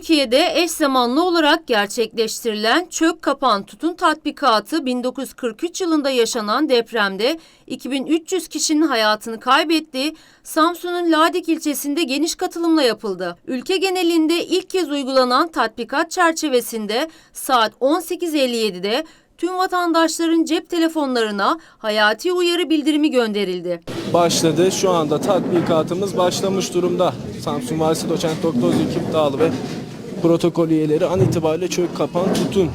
Türkiye'de eş zamanlı olarak gerçekleştirilen çök kapan tutun tatbikatı 1943 yılında yaşanan depremde 2300 kişinin hayatını kaybettiği Samsun'un Ladik ilçesinde geniş katılımla yapıldı. Ülke genelinde ilk kez uygulanan tatbikat çerçevesinde saat 18.57'de tüm vatandaşların cep telefonlarına hayati uyarı bildirimi gönderildi. başladı. Şu anda tatbikatımız başlamış durumda. Samsun Valisi Doçent Doktor Zülkif Dağlı ve protokol üyeleri an itibariyle çök kapan tutun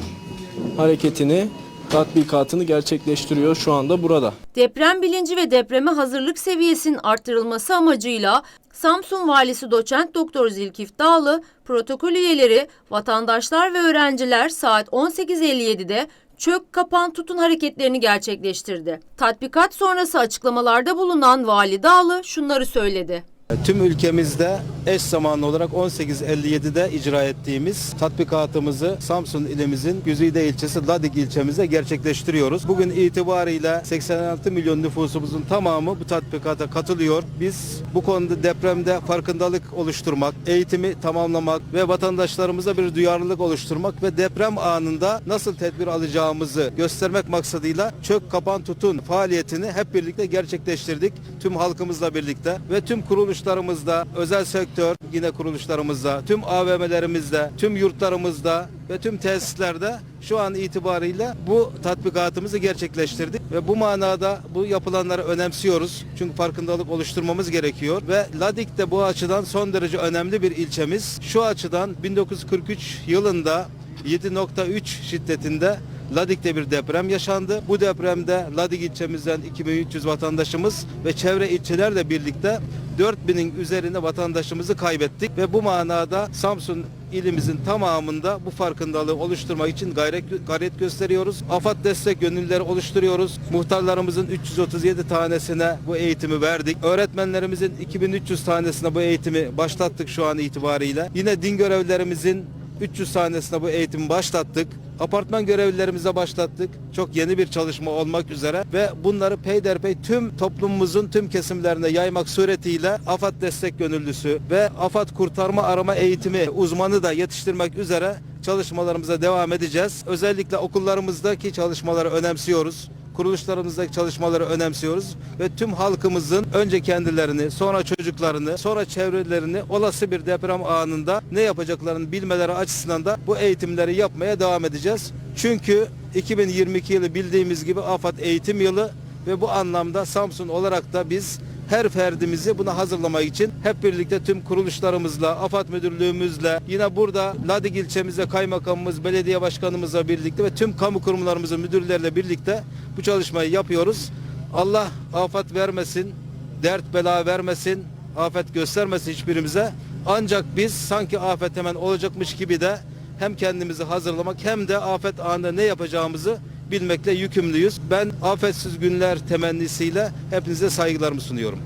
hareketini tatbikatını gerçekleştiriyor şu anda burada. Deprem bilinci ve depreme hazırlık seviyesinin arttırılması amacıyla Samsun Valisi Doçent Doktor Zilkif Dağlı, protokol üyeleri, vatandaşlar ve öğrenciler saat 18.57'de çök kapan tutun hareketlerini gerçekleştirdi. Tatbikat sonrası açıklamalarda bulunan Vali Dağlı şunları söyledi. Tüm ülkemizde eş zamanlı olarak 18.57'de icra ettiğimiz tatbikatımızı Samsun ilimizin Güzide ilçesi Ladik ilçemizde gerçekleştiriyoruz. Bugün itibariyle 86 milyon nüfusumuzun tamamı bu tatbikata katılıyor. Biz bu konuda depremde farkındalık oluşturmak, eğitimi tamamlamak ve vatandaşlarımıza bir duyarlılık oluşturmak ve deprem anında nasıl tedbir alacağımızı göstermek maksadıyla çök kapan tutun faaliyetini hep birlikte gerçekleştirdik. Tüm halkımızla birlikte ve tüm kuruluşlarımızda, özel sektör yine kuruluşlarımızda, tüm AVM'lerimizde, tüm yurtlarımızda ve tüm tesislerde şu an itibariyle bu tatbikatımızı gerçekleştirdik ve bu manada bu yapılanları önemsiyoruz. Çünkü farkındalık oluşturmamız gerekiyor ve Ladik de bu açıdan son derece önemli bir ilçemiz. Şu açıdan 1943 yılında 7.3 şiddetinde Ladik'te bir deprem yaşandı. Bu depremde Ladik ilçemizden 2300 vatandaşımız ve çevre ilçelerle birlikte 4000'in üzerinde vatandaşımızı kaybettik ve bu manada Samsun ilimizin tamamında bu farkındalığı oluşturmak için gayret, gayret gösteriyoruz. AFAD destek gönüllüleri oluşturuyoruz. Muhtarlarımızın 337 tanesine bu eğitimi verdik. Öğretmenlerimizin 2300 tanesine bu eğitimi başlattık şu an itibariyle. Yine din görevlilerimizin 300 tanesine bu eğitimi başlattık. Apartman görevlilerimize başlattık. Çok yeni bir çalışma olmak üzere ve bunları peyderpey tüm toplumumuzun tüm kesimlerine yaymak suretiyle AFAD destek gönüllüsü ve AFAD kurtarma arama eğitimi uzmanı da yetiştirmek üzere çalışmalarımıza devam edeceğiz. Özellikle okullarımızdaki çalışmaları önemsiyoruz kuruluşlarımızdaki çalışmaları önemsiyoruz ve tüm halkımızın önce kendilerini, sonra çocuklarını, sonra çevrelerini olası bir deprem anında ne yapacaklarını bilmeleri açısından da bu eğitimleri yapmaya devam edeceğiz. Çünkü 2022 yılı bildiğimiz gibi AFAD eğitim yılı ve bu anlamda Samsun olarak da biz her ferdimizi buna hazırlamak için hep birlikte tüm kuruluşlarımızla, AFAD müdürlüğümüzle, yine burada Ladik ilçemizde kaymakamımız, belediye başkanımızla birlikte ve tüm kamu kurumlarımızın müdürleriyle birlikte bu çalışmayı yapıyoruz. Allah afet vermesin, dert bela vermesin, afet göstermesin hiçbirimize. Ancak biz sanki afet hemen olacakmış gibi de hem kendimizi hazırlamak hem de afet anında ne yapacağımızı bilmekle yükümlüyüz. Ben afetsiz günler temennisiyle hepinize saygılarımı sunuyorum.